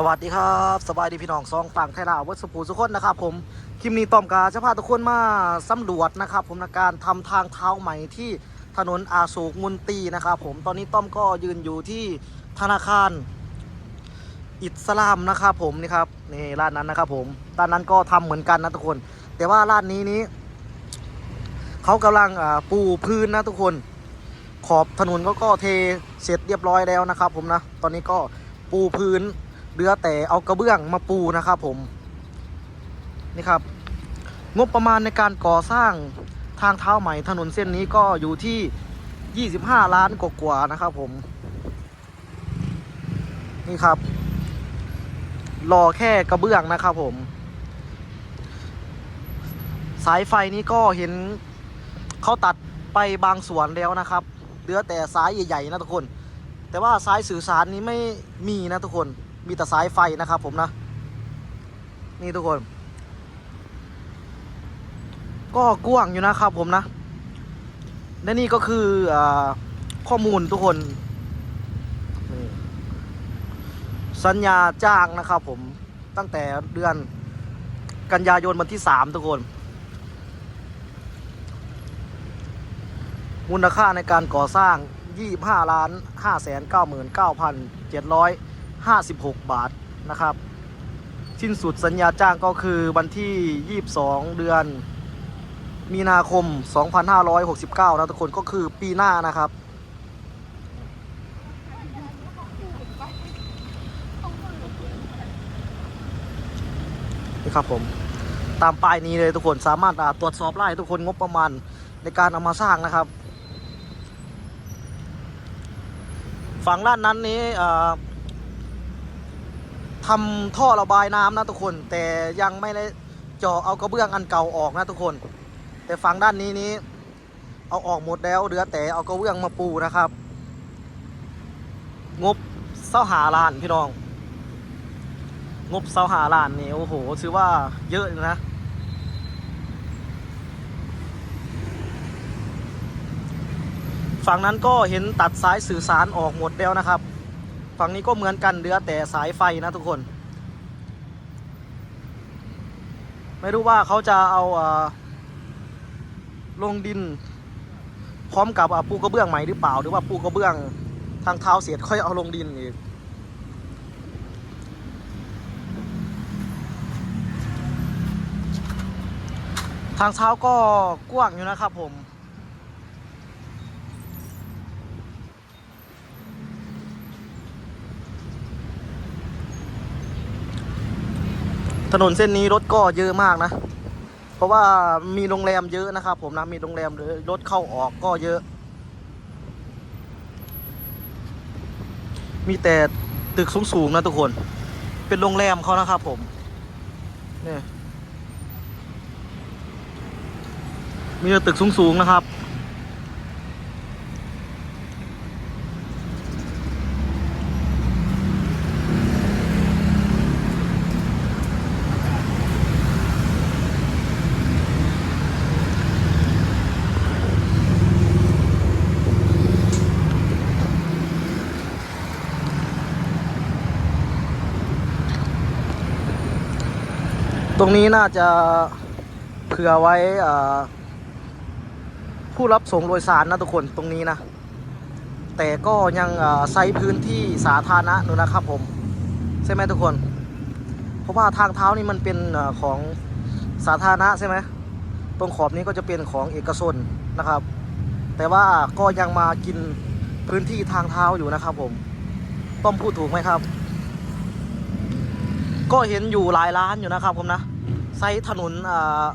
สวัสดีครับ สบายดีพี่น้องสองฝั่งไทยลาววัดสุภูสุคนนะครับผมคลิปนี้ต้อมกาจะพาทุกคนมาสำรวจนะครับ ผมในการทำทางเท้าใหม่ที่ถนนอาโศกมุนตีนะครับผมตอนนี้ต้อมก็ยืนอยู่ที่ธนาคาร อิสลามนะครับผมนี่ครับนี่ร้านนั้นนะครับผมร้านนั้นก็ทำเหมือนกันนะทุกคน แต่ว่าร้านนี้นี้เขากำลังปูพื้นนะทุกคน ขอบถนนก็ก็เทเสร็จเรียบร้อยแล้วนะครับ ผมนะตอนนี้ก็ปูพื้น เหลือแต่เอากระเบื้องมาปูนะครับผมนี่ครับ งบประมาณในการก่อสร้างทางเท้าใหม่ถนนเส้นนี้ก็อยู่ที่ 25 ล้านกว่าๆนะครับผม นี่ครับ รอแค่กระเบื้องนะครับผม สายไฟนี้ก็เห็นเขาตัดไปบางส่วนแล้วนะครับ เหลือแต่สายใหญ่ๆนะทุกคน แต่ว่าสายสื่อสารนี้ไม่มีนะทุกคน มีแต่สายไฟนะครับผมนะ นี่ทุกคน ก็กว้างอยู่นะครับผมนะ และนี่ก็คืออข้อมูลทุกคน สัญญาจ้างนะครับผมตั้งแต่เดือนกันยายนวันที่สามทุกคน มูลค่าในการก่อสร้าง 25ล้าน5 9 9 7 5 6 บาทนะครับ สิ้นสุดสัญญาจ้างก็คือวันที่ 22 เดือน มีนาคม 2569 นะทุกคนก็คือปีหน้านะครับ นี่ครับผมตามป้ายนี้เลยทุกคนสามารถตรวจสอบได้ทุกคนงบประมาณในการเอามาสร้างนะครับ ฝั่งด้านนั้นนี้เอ่อ ทำท่อระบายน้ำนะทุกคน แต่ยังไม่ได้เจาะเอากระเบื้องอันเก่าออกนะทุกคน แต่ฝั่งด้านนี้นี้ เอาออกหมดแล้วเหลือแต่เอากระเบื้องมาปูนะครับ งบเสาหาล้านพี่น้อง งบเสาหาล้านนี่โอ้โหถือว่าเยอะอยู่นะฝั่งนั้นก็เห็นตัดสายสื่อสารออกหมดแล้วนะครับ ฝั่งนี้ก็เหมือนกันเหลือแต่สายไฟนะทุกคน ไม่รู้ว่าเขาจะเอาอลงดิน พร้อมกับปูกระเบื้องใหม่หรือเปล่า หรือว่าปูกระเบื้องทางเท้าเสียดค่อยเอาลงดินอีกทางเท้าก็กว้างอยู่นะครับผม ถนนเส้นนี้รถก็เยอะมากนะ เพราะว่ามีโรงแรมเยอะนะครับผมนะ มีโรงแรมหรือรถเข้าออกก็เยอะ มีแต่ตึกสูงๆนะทุกคน เป็นโรงแรมเขานะครับผม เนี่ย มีแต่ตึกสูงๆนะครับ ตรงนี้น่าจะเผื่อไว้ผู้รับส่งโดยสารนะทุกคนตรงนี้นะ แต่ก็ยังอ่าใช้พื้นที่สาธารณะอยู่นะครับผม ใช่ไหมทุกคน เพราะว่าทางเท้านี่มันเป็นอของสาธารณะใช่ไหมตรงขอบนี้ก็จะเป็นของเอกชนนะครับ แต่ว่าก็ยังมากินพื้นที่ทางเท้าอยู่นะครับผม ต้องพูดถูกไหมครับ ก็เห็นอยู่หลายร้านอยู่นะครับผมนะ ไซต์ถนนอ่า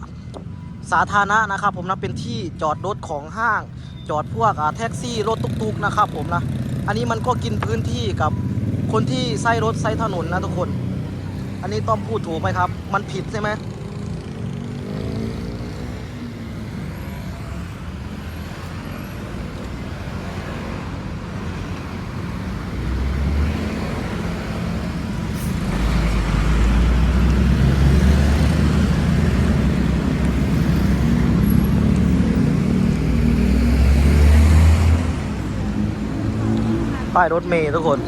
สาธารณะนะครับ ผมนะเป็นที่จอดรถของห้าง จอดพวกอาแท็กซี่รถตุกๆนะครับ ผมนะ อันนี้มันก็กินพื้นที่กับคนที่ไซต์รถไซต์ถนนนะทุกคน อันนี้ต้องพูดถูกไหมครับ มันผิดใช่ไหมายรถเมย์ทุกคน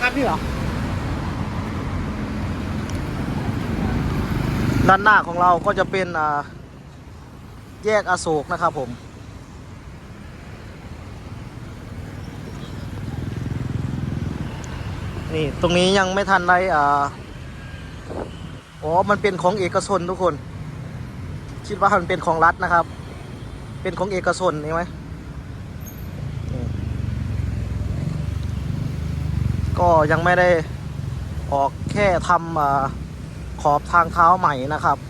ภาพนี่เหรอ ด้านหน้าของเราก็จะเป็นแยกอโศกนะครับผมนี่ ตรงนี้ยังไม่ทันได้อ่า อ๋อ มันเป็นของเอกชนทุกคน คิดว่ามันเป็นของรัฐนะครับ เป็นของเอกชนใช่ไหมก็ยังไม่ได้ออกแค่ทำขอบทางเท้าใหม่นะครับ ต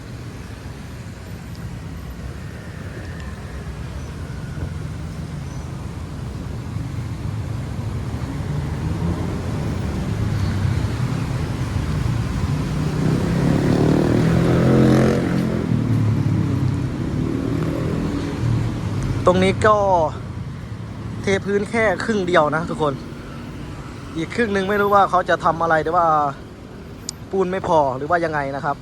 รงนี้ก็เทพื้นแค่ครึ่งเดียวนะทุกคน อีกครึ่งหนึ่งไม่รู้ว่าเขาจะทำอะไรหรือว่าปูนไม่พอหรือว่ายังไงนะครับ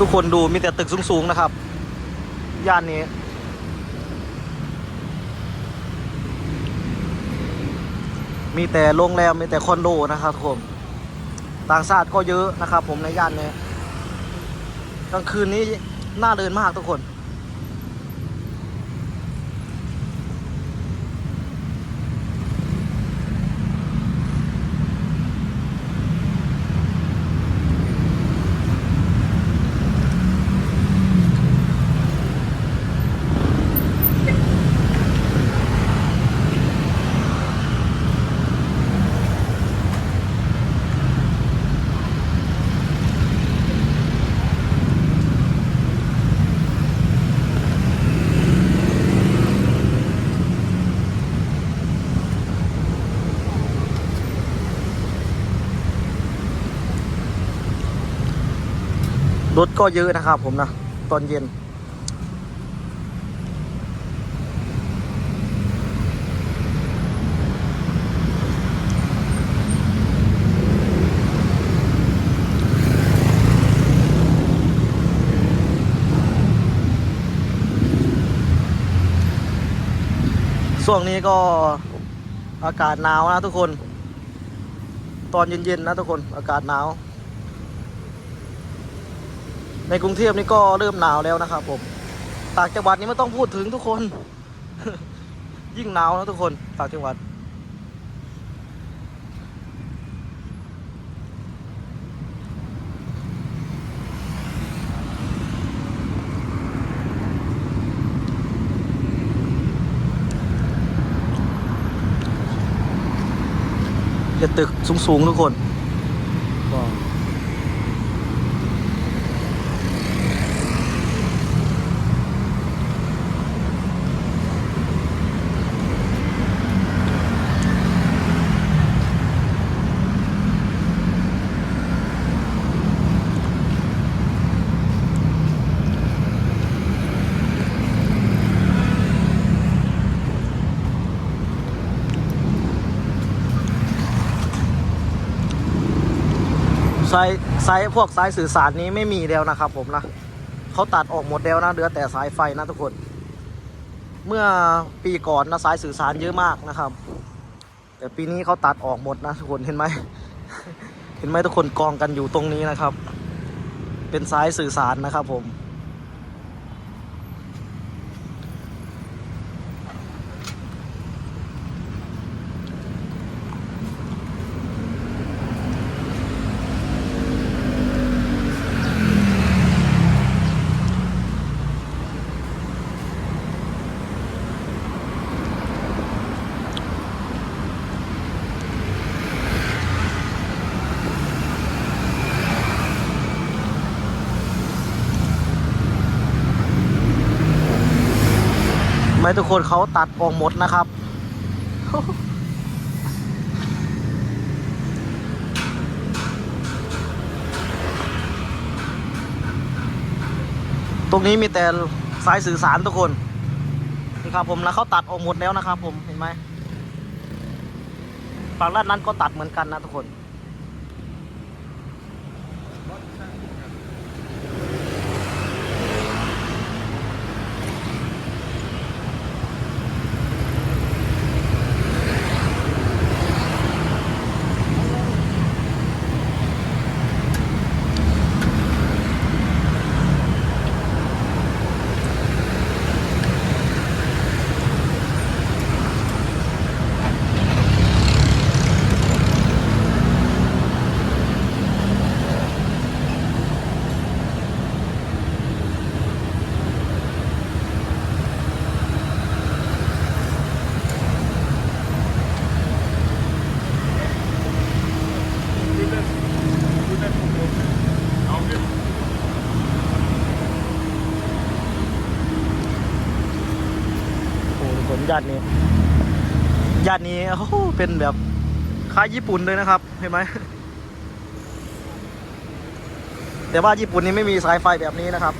ทุกคนดูมีแต่ตึกสูงๆนะครับ ย่านนี้ มีแต่โรงแรมมีแต่คอนโดนะครับผมต่างชาติก็เยอะนะครับ ผมในย่านนี้กลางคืนนี้น่าเดินมากทุกคน รถก็เยอะนะครับผมนะ ตอนเย็น ช่วงนี้ก็อากาศหนาวนะทุกคน ตอนเย็นๆนะทุกคนอากาศหนาว ในกรุงเทพนี่ก็เริ่มหนาวแล้วนะครับผมต่างจังหวัดนี้ไม่ต้องพูดถึงทุกคน ยิ่งหนาวนะทุกคนต่างจังหวัด จะตึกสูงๆทุกคนก็ สายสายพวกสายสื่อสารนี้ไม่มีแล้วนะครับผมนะเขาตัดออกหมดแล้วนะเหลือแต่สายไฟนะทุกคน เมื่อปีก่อนนะสายสื่อสารเยอะมากนะครับ แต่ปีนี้เขาตัดออกหมดนะทุกคนเห็นไหมเห็นไหมทุกคนกองกันอยู่ตรงนี้นะครับ เป็นสายสื่อสารนะครับผม ไม่ทุกคนเขาตัดออกหมดนะครับ ตรงนี้มีแต่สายสื่อสารทุกคนนี่ครับผมแล้วเขาตัดออกหมดแล้วนะครับผมเห็นไหมฝั่งด้านนั้นก็ตัดเหมือนกันนะทุกคน โอ้โหทุกคนญาตินี้ญาตินี้โอ้โห เป็นแบบคล้ายญี่ปุ่นเลยนะครับ เห็นไหม แต่ว่าญี่ปุ่นนี้ไม่มีสายไฟแบบนี้นะครับ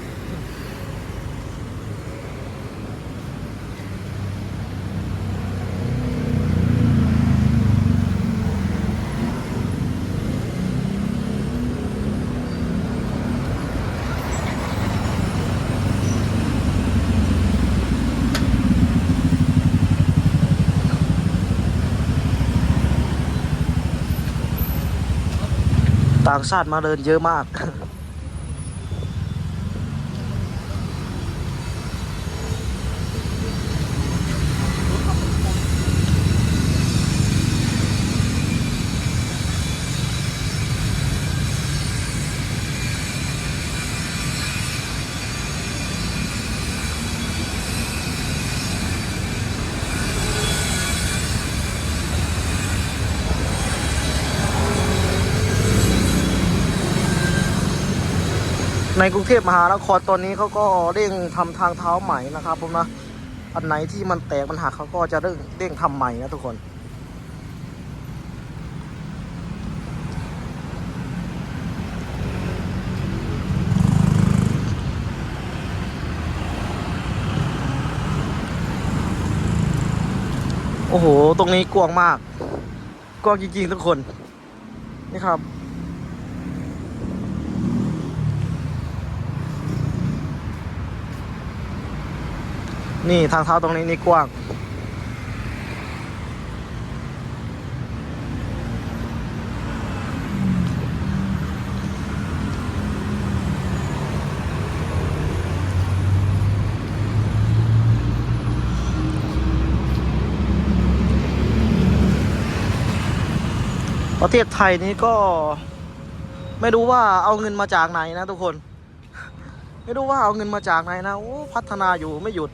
ต่างชาติมาเดินเยอะมาก ในกรุงเทพมหานครตอนนี้เขาก็เร่งทำทางเท้าใหม่นะครับผมนะอันไหนที่มันแตกมันหักเขาก็จะเร่งเร่งทำใหม่นะทุกคนโอ้โห ตรงนี้กว้างมาก กว้างจริงๆ ทุกคน นี่ครับ นี่ทางเท้าตรงนี้นี่กว้าง ประเทศไทยนี้ก็ไม่รู้ว่าเอาเงินมาจากไหนนะทุกคน ไม่รู้ว่าเอาเงินมาจากไหนนะโอ้พัฒนาอยู่ไม่หยุด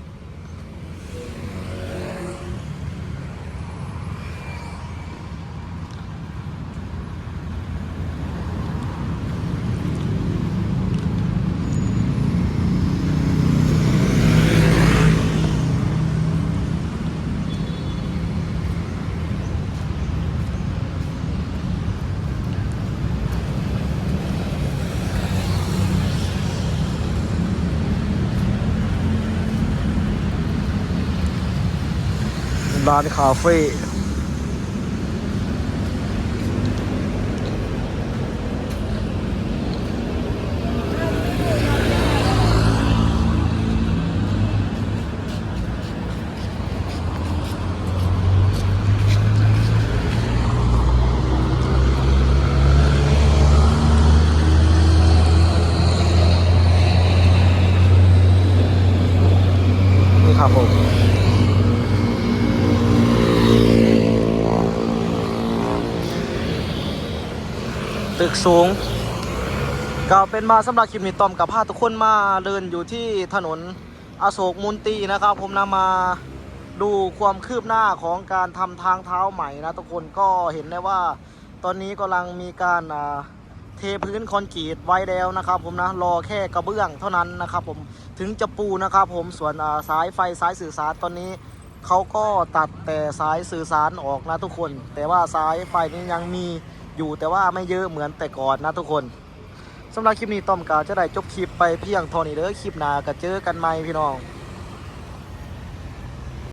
ร้านค กสูง ก็เป็นมาสำหรับคลิปนี้ตอมกับพาทุกคนมาเดินอยู่ที่ถนนอโศกมุนตีนะครับ ผมนำมาดูความคืบหน้าของการทำทางเท้าใหม่นะทุกคนก็เห็นได้ว่าตอนนี้กำลังมีการอ่าเทพื้นคอนกรีตไว้แล้วนะครับ ผมนะรอแค่กระเบื้องเท่านั้นนะครับ ผมถึงจะปูนะครับ ผมส่วนอ่าสายไฟสายสื่อสารตอนนี้เขาก็ตัดแต่สายสื่อสารออกนะทุกคน แต่ว่าสายไฟนี้ยังมี อยู่แต่ว่าไม่เยอะเหมือนแต่ก่อนนะทุกคนสำหรับคลิปนี้ต้อมกาจะได้จบคลิปไปเพียงเท่านี้เด้อคลิปหน้าก็เจอกันใหม่พี่น้อง